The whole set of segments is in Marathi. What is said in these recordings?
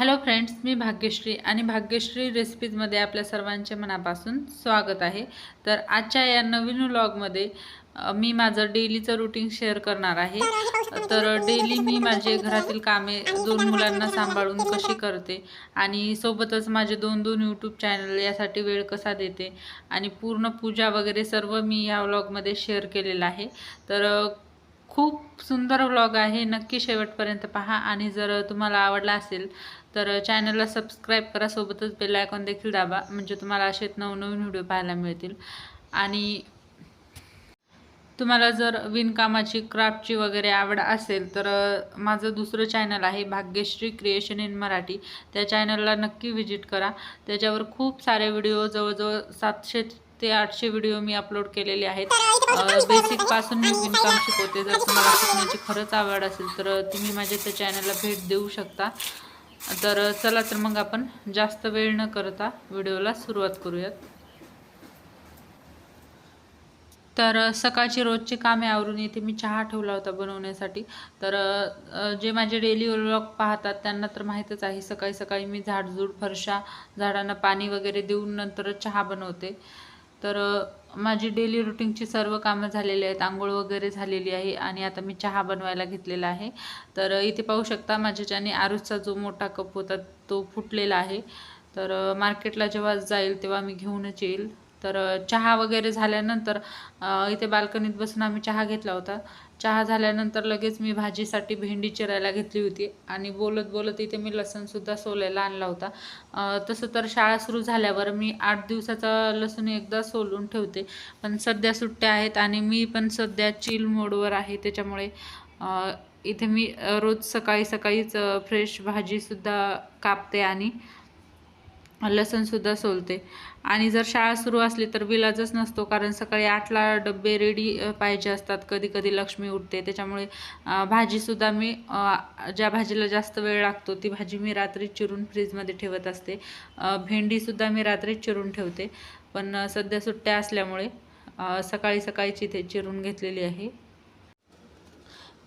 हॅलो फ्रेंड्स मी भाग्यश्री आणि भाग्यश्री रेसिपीजमध्ये आपल्या सर्वांचे मनापासून स्वागत आहे. तर आजच्या या नवीन व्लॉगमध्ये मी माझं डेलीचं रुटीन शेअर करणार आहे. तर डेली मी माझे घरातील कामे दोन मुलांना सांभाळून कशी करते आणि सोबतच माझे दोन दोन यूट्यूब चॅनल यासाठी वेळ कसा देते आणि पूर्ण पूजा वगैरे सर्व मी या व्लॉगमध्ये शेअर केलेलं आहे. तर खूप सुंदर व्लॉग आहे. नक्की शेवटपर्यंत पहा. आणि जर तुम्हाला आवडला असेल तर चॅनलला सबस्क्राईब करा. सोबतच बेल आयकॉन देखील दाबा. म्हणजे तुम्हाला असेच नवनवीन व्हिडिओ पाहायला मिळतील. आणि तुम्हाला जर विणकामाची क्राफ्टची वगैरे आवड असेल तर माझं दुसरं चॅनल आहे भाग्यश्री क्रिएशन इन मराठी. त्या चॅनलला नक्की व्हिजिट करा. त्याच्यावर खूप सारे व्हिडिओ जवळजवळ सातशे ते आठशे व्हिडिओ मी अपलोड केलेले आहेत. बेसिकपासून मी विणकाम शिकवते जर तुम्हाला शिकण्याची खरंच आवड असेल तर तुम्ही माझ्या त्या चॅनलला भेट देऊ शकता. तर चला तर मग आपण जास्त वेळ न करता व्हिडिओला सुरुवात करूयात. तर सकाळची रोजची कामे आवरून इथे मी चहा ठेवला होता बनवण्यासाठी. तर जे माझे डेली व्लॉग पाहतात त्यांना तर माहीतच आहे सकाळी सकाळी मी झाडझूड फरशा झाडांना पाणी वगैरे देऊन नंतरच चहा बनवते. तर माझी डेली रुटीनची सर्व कामं झालेली आहेत. आंघोळ वगैरे झालेली आहे आणि आता मी चहा बनवायला घेतलेला आहे. तर इथे पाहू शकता माझ्याच्याने आरुसचा जो मोठा कप होता तो फुटलेला आहे. तर मार्केटला जेव्हा जाईल तेव्हा मी घेऊनच येईल. तर चहा वगैरे झाल्यानंतर इथे बाल्कनीत बसून आम्ही चहा घेतला होता. चहा झाल्यानंतर लगेच मी भाजीसाठी भेंडी चिरायला घेतली होती आणि बोलत बोलत इथे मी लसूणसुद्धा सोलायला आणला होता. तसं तर शाळा सुरू झाल्यावर मी आठ दिवसाचा लसूण एकदा सोलून ठेवते. पण सध्या सुट्ट्या आहेत आणि मी पण सध्या चिल मोडवर आहे. त्याच्यामुळे इथे मी रोज सकाळी सकाळीच फ्रेश भाजीसुद्धा कापते आणि लसणसुद्धा सोलते. आणि जर शाळा सुरू असली तर विलाजच नसतो कारण सकाळी आठला डबे रेडी पाहिजे असतात. कधी कधी लक्ष्मी उठते. त्याच्यामुळे भाजीसुद्धा मी ज्या भाजीला जास्त वेळ लागतो ती भाजी मी रात्री चिरून फ्रीजमध्ये ठेवत असते. भेंडीसुद्धा मी रात्री चिरून ठेवते. पण सध्या सुट्ट्या असल्यामुळे सकाळी सकाळीच इथे चिरून घेतलेली आहे.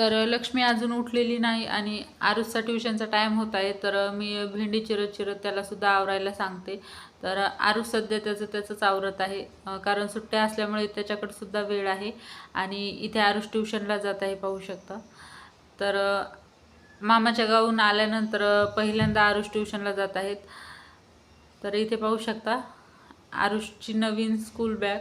तर लक्ष्मी अजून उठलेली नाही आणि आरुषचा ट्युशनचा टाईम होत आहे तर मी भेंडी चिरत चिरत त्यालासुद्धा आवरायला सांगते. तर आरुष सध्या त्याचं त्याचंच आवरत आहे कारण सुट्ट्या असल्यामुळे त्याच्याकडे सुद्धा वेळ आहे आणि इथे आरुष ट्युशनला जात आहे पाहू शकता. तर मामाच्या गावून आल्यानंतर पहिल्यांदा आरुष ट्युशनला जात आहेत. तर इथे पाहू शकता आरुषची नवीन स्कूल बॅग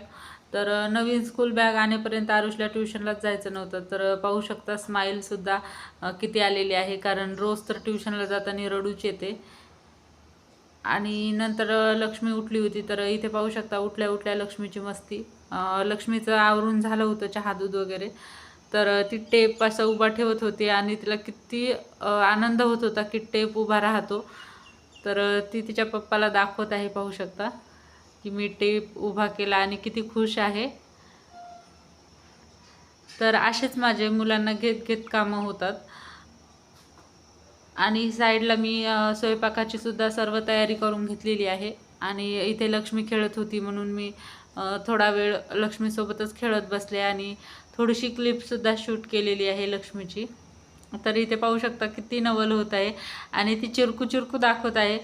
तर नवीन स्कूल बॅग आणेपर्यंत आरुषला ट्युशनलाच जायचं नव्हतं. तर पाहू शकता स्माईलसुद्धा किती आलेली आहे. कारण रोज तर ट्युशनला जाताना रडूच येते. आणि नंतर लक्ष्मी उठली होती. तर इथे पाहू शकता उठल्या उठल्या लक्ष्मीची मस्ती. लक्ष्मीचं आवरून झालं होतं चहा दूध वगैरे. तर ती टेप असं उभा ठेवत होती आणि तिला किती आनंद होत होता की टेप उभा राहतो. तर ती तिच्या पप्पाला दाखवत आहे पाहू शकता. की मी टेप उभा केला आणि किती खुश आहे. तर असेच माझे मुलांना घेत घेत कामं होतात. आणि साईडला मी स्वयंपाकाची सुद्धा सर्व तयारी करून घेतलेली आहे. आणि इथे लक्ष्मी खेळत होती म्हणून मी थोडा वेळ लक्ष्मीसोबतच खेळत बसले आणि थोडीशी क्लिपसुद्धा शूट केलेली आहे लक्ष्मीची. तर इथे पाहू शकता किती नवल होत आहे आणि ती चिरकू चिरकू दाखवत आहे.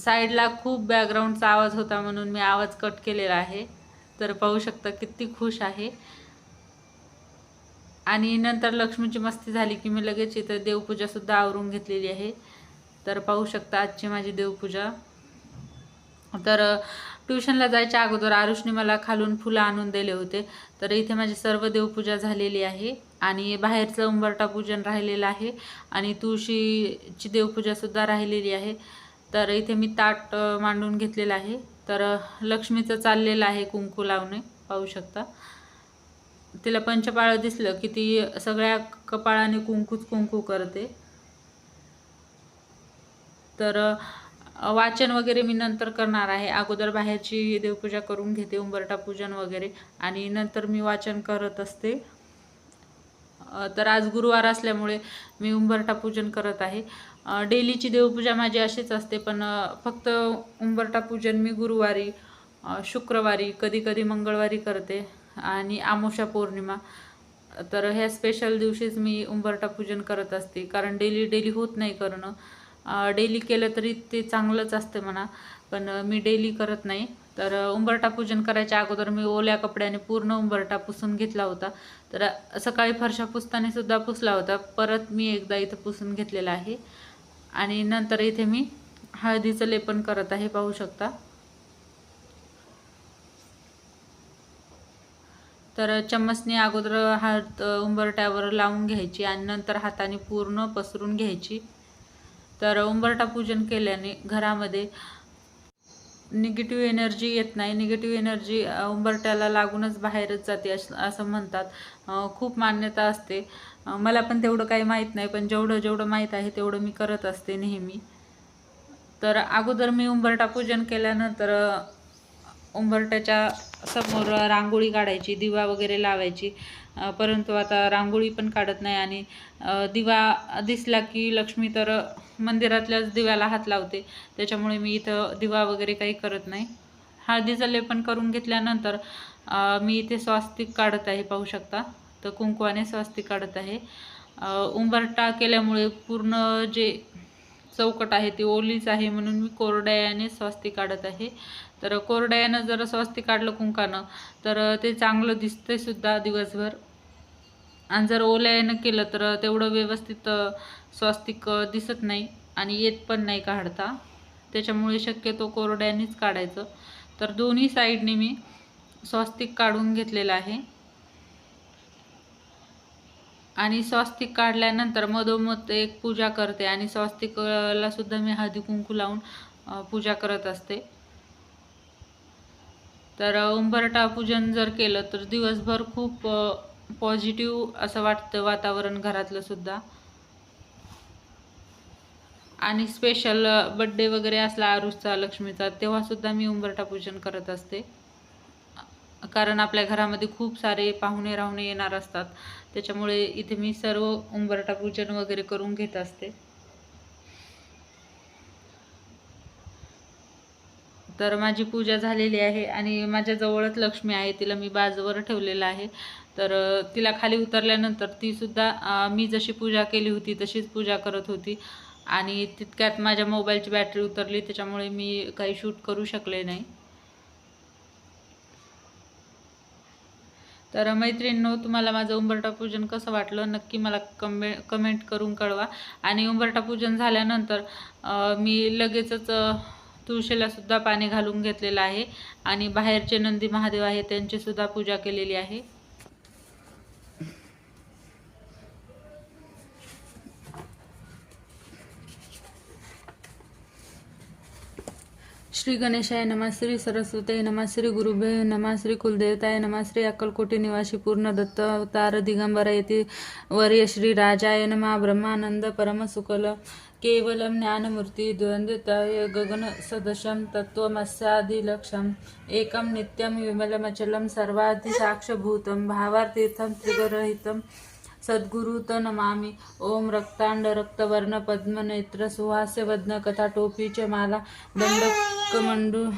साईडला खूप बॅकग्राऊंडचा आवाज होता म्हणून मी आवाज कट केलेला आहे. तर पाहू शकता किती खुश आहे. आणि नंतर लक्ष्मीची मस्ती झाली की मी लगेच इथं देवपूजासुद्धा आवरून घेतलेली आहे. तर पाहू शकता आजची माझी देवपूजा. तर ट्युशनला जायच्या अगोदर आरुषने मला खालून फुलं आणून दिले होते. तर इथे माझी सर्व देवपूजा झालेली आहे. आणि बाहेरचं उंबरटा पूजन राहिलेलं आहे. आणि तुळशीची देवपूजासुद्धा राहिलेली आहे. तर इथे मी ताट मांडून घेतलेलं आहे. तर लक्ष्मीचं चाललेलं आहे कुंकू लावणे पाहू शकता. तिला पंचपाळ दिसलं की ती सगळ्या कपाळाने कुंकूच कुंकू करते. तर वाचन वगैरे मी नंतर करणार आहे. अगोदर बाहेरची देवपूजा करून घेते उंबरटा पूजन वगैरे. आणि नंतर मी वाचन करत असते. तर आज गुरुवार असल्यामुळे मी उंबरठा पूजन करत आहे. डेलीची देवपूजा माझी अशीच असते पण फक्त उंबरठा पूजन मी गुरुवारी शुक्रवारी कधी कधी मंगळवारी करते आणि आमोशा पौर्णिमा. तर ह्या स्पेशल दिवशीच मी उंबरठा पूजन करत असते कारण डेली डेली होत नाही करणं. डेली केलं तरी ते चांगलंच असते म्हणा पण मी डेली करत नाही. तर उंबरठा पूजन करायच्या अगोदर मी ओल्या कपड्याने पूर्ण उंबरठा पुसून घेतला होता. तर सकाळी फरशा पुसताना सुद्धा पुसला होता. परत मी एकदा इथं पुसून घेतलेला आहे. आणि नंतर इथे मी हळदीचं लेपन करत आहे पाहू शकता. तर चम्मचने अगोदर हात उंबरट्यावर लावून घ्यायची आणि नंतर हाताने पूर्ण पसरून घ्यायची. तर उंबरठा पूजन केल्याने घरामध्ये निगेटिव्ह एनर्जी येत नाही. निगेटिव्ह एनर्जी उंबरट्याला लागूनच बाहेरच जाते असं असं म्हणतात. खूप मान्यता असते. मला पण तेवढं काही माहीत नाही पण जेवढं जेवढं माहीत आहे तेवढं मी करत असते नेहमी. तर अगोदर मी उंबरटा पूजन केल्यानंतर उंबरट्याच्या समोर रांगोळी काढायची दिवा वगैरे लावायची. परंतु आता रांगोळी पण काढत नाही आणि दिवा दिसला की लक्ष्मी तर मंदिरातल्याच दिव्याला हात लावते. त्याच्यामुळे मी इथं दिवा वगैरे काही करत नाही. हळदीचं लेपन करून घेतल्यानंतर मी इथे स्वास्तिक काढत आहे पाहू शकता. तर कुंकवाने स्वास्तिक काढत आहे. उंबरटा केल्यामुळे पूर्ण जे चौकट आहे ती ओलीच आहे म्हणून मी कोरड्याने स्वास्तिक काढत आहे. तर कोरड्यानं जर स्वास्तिक काढलं कुंकानं तर ते चांगलं दिसते सुद्धा दिवसभर. आणि जर ओल्यानं केलं तर तेवढं व्यवस्थित स्वास्तिक दिसत नाही आणि येत पण नाही काढता. त्याच्यामुळे शक्यतो कोरड्यानेच काढायचं. तर दोन्ही साईडने मी स्वास्तिक काढून घेतलेलं आहे. आणि स्वास्तिक काढल्यानंतर मधोमध एक पूजा करते आणि स्वस्तिकला सुद्धा मी हळदी कुंकू लावून पूजा करत असते. तर उंबरटा पूजन जर केलं तर दिवसभर खूप पॉझिटिव्ह असं वाटतं वातावरण घरातलं सुद्धा. आणि स्पेशल बड्डे वगैरे असला आरुषचा लक्ष्मीचा तेव्हा सुद्धा मी उंबरठा पूजन करत असते. कारण आपल्या घरामध्ये खूप सारे पाहुणे राहुणे येणार असतात. त्याच्यामुळे इथे मी सर्व उंबरठा पूजन वगैरे करून घेत असते. तर माझी पूजा झालेली आहे आणि माझ्याजवळच लक्ष्मी आहे तिला मी बाजूवर ठेवलेलं आहे. तर तिला खाली उतरल्यानंतर ती सुद्धा मी जशी पूजा केली होती तशीच पूजा करत होती. आणि तितक्यात माझ्या मोबाईलची बॅटरी उतरली त्याच्यामुळे मी काही शूट करू शकले नाही. तर मैत्रिणींनो तुम्हाला माझं उंबरठा पूजन कसं वाटलं नक्की मला कमे कमेंट करून कळवा. आणि उंबरठा पूजन झाल्यानंतर मी लगेचच तुळशीलासुद्धा पाणी घालून घेतलेलं आहे. आणि बाहेरचे नंदी महादेव आहे त्यांचीसुद्धा पूजा केलेली आहे. श्री गणेशाय नमः श्री सरस्वते नमः श्री गुरुभे नमः श्री कुलदेवताय नमः श्री अक्कलकोटी निवासी पूर्ण दत्त अवतार दिगंबर येथे वर्य श्री राजाय नमः ब्रह्मानंद परमसुकल केवलं ज्ञानमूर्ती द्वंद्वताय गगन सदशम एकं नित्यं विमलमचलं विमलमचलम सर्वाधिसाक्षभूतं भावार्थीर्थं त्रिगरहितं सद्गुरुत नमामि. ओम रक्तांड रक्तवर्ण पद्मनेत्र सुहास्य वदन कथा टोपीचे माला दंडकमंडुलुधर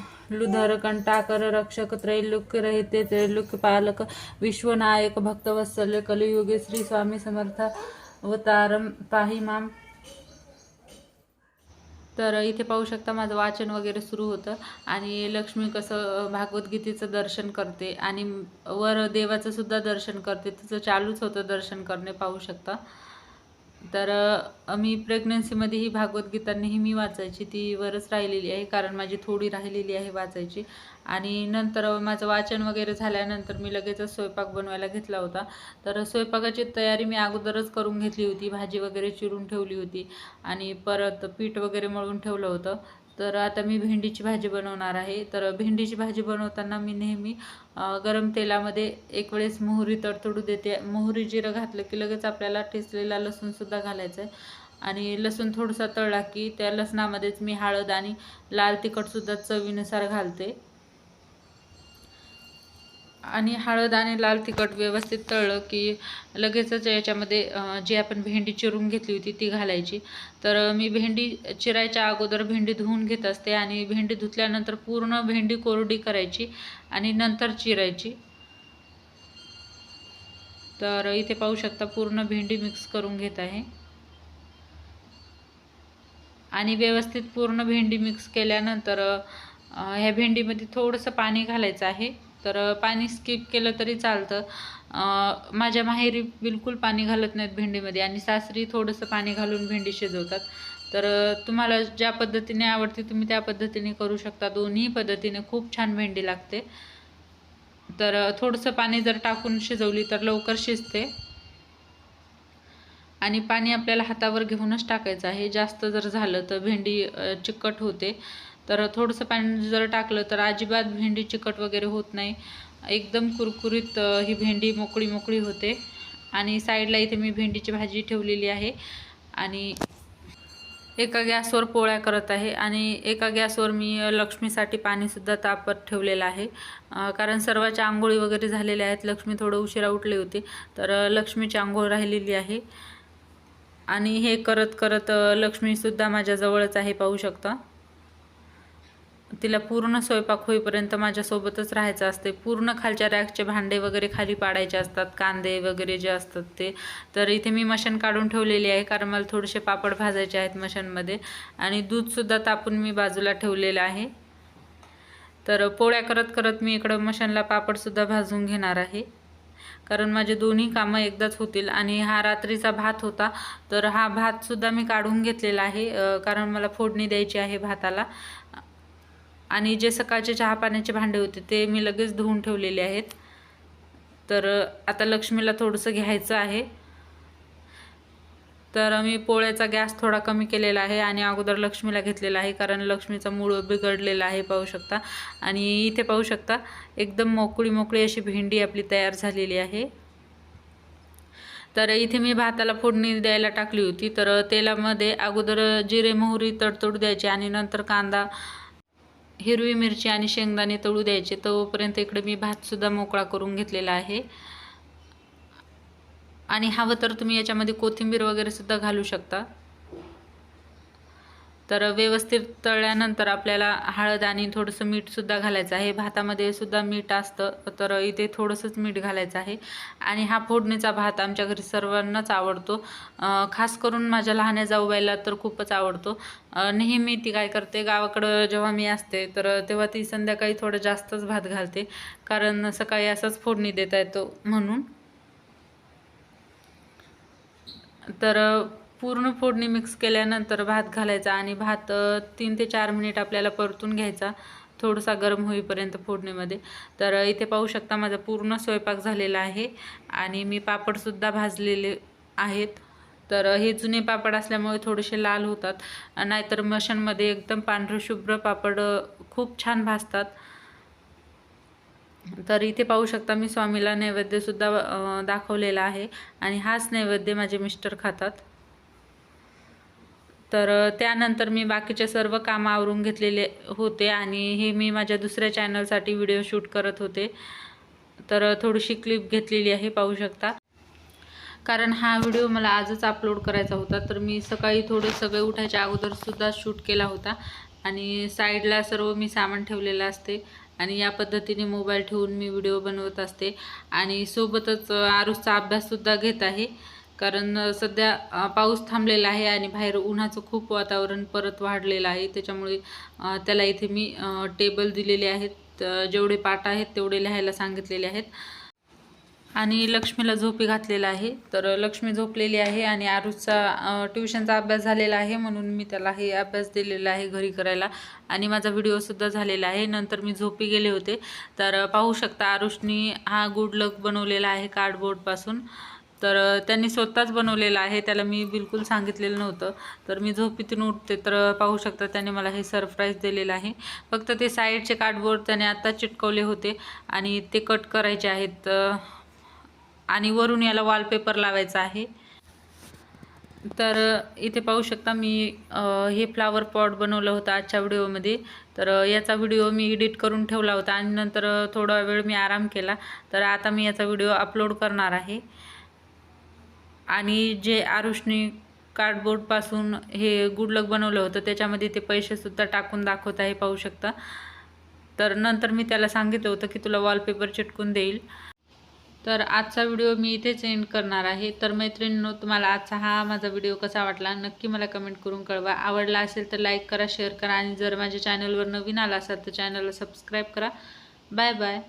कंटाकर रक्षक त्रैलोक्य रहिते त्रैलोक्य पालक विश्वनायक भक्तवत्सल्य कलियुगे श्री स्वामी समर्थ अवतारम पाहि माम. तर इथे पाहू शकता माझं वाचन वगैरे सुरू होतं. आणि लक्ष्मी कसं भागवद्गीतेचं दर्शन करते आणि वर देवाचं सुद्धा दर्शन करते. तिचं चालूच होतं दर्शन करणे पाहू शकता. तर मी प्रेग्नन्सीमध्ये ही भागवद्गीता नेहमी वाचायची. ती वरच राहिलेली आहे कारण माझी थोडी राहिलेली आहे वाचायची. आणि नंतर माझं वाचन वगैरे झाल्यानंतर मी लगेचच स्वयंपाक बनवायला घेतला होता. तर स्वयंपाकाची तयारी मी अगोदरच करून घेतली होती. भाजी वगैरे चिरून ठेवली होती. आणि परत पीठ वगैरे मळून ठेवलं होतं. तर आता मी भेंडीची भाजी बनवणार आहे. तर भेंडीची भाजी बनवताना मी नेहमी गरम तेलामध्ये एक वेळेस मोहरी तडतडू देते. मोहरी जिरं घातलं की लगेच आपल्याला ठेचलेला लसूणसुद्धा घालायचा आहे आणि लसूण थोडासा तळला की त्या लसणामध्येच मी हळद आणि लाल तिखटसुद्धा चवीनुसार घालते. आणि हळद आणि लाल तिखट व्यवस्थित तळलं की लगेचच याच्यामध्ये जी आपण भेंडी चिरून घेतली होती ती घालायची. तर मी भेंडी चिरायच्या अगोदर भेंडी धुवून घेत असते आणि भेंडी धुतल्यानंतर पूर्ण भेंडी कोरडी करायची आणि नंतर चिरायची. तर इथे पाहू शकता पूर्ण भेंडी मिक्स करून घेत आहे. आणि व्यवस्थित पूर्ण भेंडी मिक्स केल्यानंतर ह्या भेंडीमध्ये थोडंसं पाणी घालायचं आहे. तर पाणी स्किप केलं तरी चालतं. माझ्या माहेरी बिलकुल पाणी घालत नाहीत भेंडीमध्ये आणि सासरी थोडंसं पाणी घालून भेंडी शिजवतात. तर तुम्हाला ज्या पद्धतीने आवडते तुम्ही त्या पद्धतीने करू शकता. दोन्ही पद्धतीने खूप छान भेंडी लागते. तर थोडंसं पाणी जर टाकून शिजवली तर लवकर शिजते. आणि पाणी आपल्याला हातावर घेऊनच टाकायचं आहे. जास्त जर झालं तर भेंडी चिकट होते. तर थोडंसं पाणी जर टाकलं तर अजिबात भेंडी चिकट वगैरे होत नाही. एकदम कुरकुरीत ही भेंडी मोकळी मोकळी होते. आणि साईडला इथे मी भेंडीची भाजी ठेवलेली आहे. आणि एका गॅसवर पोळ्या करत आहे. आणि एका गॅसवर मी लक्ष्मीसाठी पाणीसुद्धा तापत ठेवलेलं आहे. कारण सर्वाच्या आंघोळी वगैरे झालेल्या आहेत. लक्ष्मी थोडं उशिरा उठले होते. तर लक्ष्मीची आंघोळ राहिलेली आहे. आणि हे करत करत लक्ष्मीसुद्धा माझ्याजवळच आहे पाहू शकता. तिला पूर्ण स्वयंपाक होईपर्यंत माझ्यासोबतच राहायचं असते पूर्ण खालच्या रॅकचे भांडे वगैरे खाली पाडायचे असतात कांदे वगैरे जे असतात ते. तर इथे मी मशन काढून ठेवलेली आहे कारण मला थोडेसे पापड भाजायचे आहेत मशनमध्ये. आणि दूधसुद्धा तापून मी बाजूला ठेवलेलं आहे. तर पोळ्या करत करत मी इकडं मशनला पापडसुद्धा भाजून घेणार आहे. कारण माझे दोन्ही कामं एकदाच होतील. आणि हा रात्रीचा भात होता तर हा भातसुद्धा मी काढून घेतलेला आहे कारण मला फोडणी द्यायची आहे भाताला. आणि जे सकाळचे चहा पाण्याचे भांडे होते ते मी लगेच धुवून ठेवलेले आहेत. तर आता लक्ष्मीला थोडंसं घ्यायचं आहे. तर मी पोळ्याचा गॅस थोडा कमी केलेला आहे आणि अगोदर लक्ष्मीला घेतलेला आहे कारण लक्ष्मीचा मूळ बिघडलेला आहे पाहू शकता. आणि इथे पाहू शकता एकदम मोकळी मोकळी अशी भेंडी आपली तयार झालेली आहे. तर इथे मी भाताला फोडणी द्यायला टाकली होती. तर तेलामध्ये अगोदर जिरे मोहरी तडतडू द्यायची आणि नंतर कांदा हिरवी मिरची आणि शेंगदाणे तळू द्यायचे. तोपर्यंत इकडे मी भातसुद्धा मोकळा करून घेतलेला आहे. आणि हवं तर तुम्ही याच्यामध्ये कोथिंबीर वगैरेसुद्धा घालू शकता. तर व्यवस्थित तळल्यानंतर आपल्याला हळद आणि थोडंसं मीठसुद्धा घालायचं आहे. भातामध्ये सुद्धा मीठ असतं तर इथे थोडंसंच मीठ घालायचं आहे. आणि हा फोडणीचा भात आमच्या घरी सर्वांनाच आवडतो. खास करून माझ्या लहान्या जाऊबाईला तर खूपच आवडतो. नेहमी ती काय करते गावाकडं जेव्हा मी असते तर तेव्हा ती संध्याकाळी थोडं जास्तच भात घालते. कारण सकाळी असंच फोडणी देता येतो म्हणून. तर पूर्ण फोडणी मिक्स केल्यानंतर भात घालायचा आणि भात तीन ते चार मिनिट आपल्याला परतून घ्यायचा. थोडासा गरम होईपर्यंत फोडणीमध्ये. तर इथे पाहू शकता माझा पूर्ण स्वयंपाक झालेला आहे आणि मी पापडसुद्धा भाजलेले आहेत. तर हे जुने पापड असल्यामुळे थोडेसे लाल होतात. नाहीतर मशनमध्ये एकदम पांढरशुभ्र पापड खूप छान भाजतात. तर इथे पाहू शकता मी स्वामीला नैवेद्यसुद्धा दाखवलेला आहे आणि हाच नैवेद्य माझे मिस्टर खातात. तर त्यानंतर मी बाकीचे सर्व कामं आवरून घेतलेले होते आणि हे मी माझ्या दुसऱ्या चॅनलसाठी व्हिडिओ शूट करत होते. तर थोडीशी क्लिप घेतलेली आहे पाहू शकता. कारण हा व्हिडिओ मला आजच अपलोड करायचा होता तर मी सकाळी थोडे सगळे उठायच्या अगोदरसुद्धा शूट केला होता. आणि साईडला सर्व मी सामान ठेवलेलं असते आणि या पद्धतीने मोबाईल ठेवून मी व्हिडिओ बनवत असते. आणि सोबतच आरुसचा अभ्याससुद्धा घेत आहे. कारण सध्या पाऊस थांबलेला आहे आणि बाहेर उन्हाचं खूप वातावरण परत वाढलेलं आहे. त्याच्यामुळे त्याला इथे मी टेबल दिलेले आहेत. जेवढे पाठ आहेत तेवढे लिहायला सांगितलेले आहेत. आणि लक्ष्मीला झोपी घातलेला आहे. तर लक्ष्मी झोपलेली आहे आणि आरुषचा ट्युशनचा अभ्यास झालेला आहे म्हणून मी त्याला हे अभ्यास दिलेला आहे घरी करायला. आणि माझा व्हिडिओसुद्धा झालेला आहे. नंतर मी झोपी गेले होते. तर पाहू शकता आरुषनी हा गुड लक बनवलेला आहे कार्डबोर्डपासून. तर त्यांनी स्वतःच बनवलेलं आहे. त्याला मी बिलकुल सांगितलेलं नव्हतं. तर मी झोपीतून उठते तर पाहू शकता त्याने मला हे सरप्राईज दिलेलं आहे. फक्त ते साईडचे कार्डबोर्ड त्याने आत्ता चिटकवले होते आणि ते कट करायचे आहेत आणि वरून याला वॉलपेपर लावायचा आहे. तर इथे पाहू शकता मी हे फ्लावर पॉट बनवलं होतं आजच्या व्हिडिओमध्ये. तर याचा व्हिडिओ मी एडिट करून ठेवला होता आणि नंतर थोडा वेळ मी आराम केला. तर आता मी याचा व्हिडिओ अपलोड करणार आहे. आणि जे आरुषनी कार्डबोर्डपासून हे गुडलक बनवलं होतं त्याच्यामध्ये ते पैसेसुद्धा टाकून दाखवत आहे पाहू शकता. तर नंतर मी त्याला सांगितलं होतं की तुला वॉलपेपर चिटकून देईल. तर आजचा व्हिडिओ मी इथेच एंड करणार आहे. तर मैत्रिणींनो तुम्हाला आजचा हा माझा व्हिडिओ कसा वाटला नक्की मला कमेंट करून कळवा. आवडला असेल तर लाईक करा शेअर करा आणि जर माझ्या चॅनलवर नवीन आला असाल तर चॅनलला सबस्क्राईब करा. Bye bye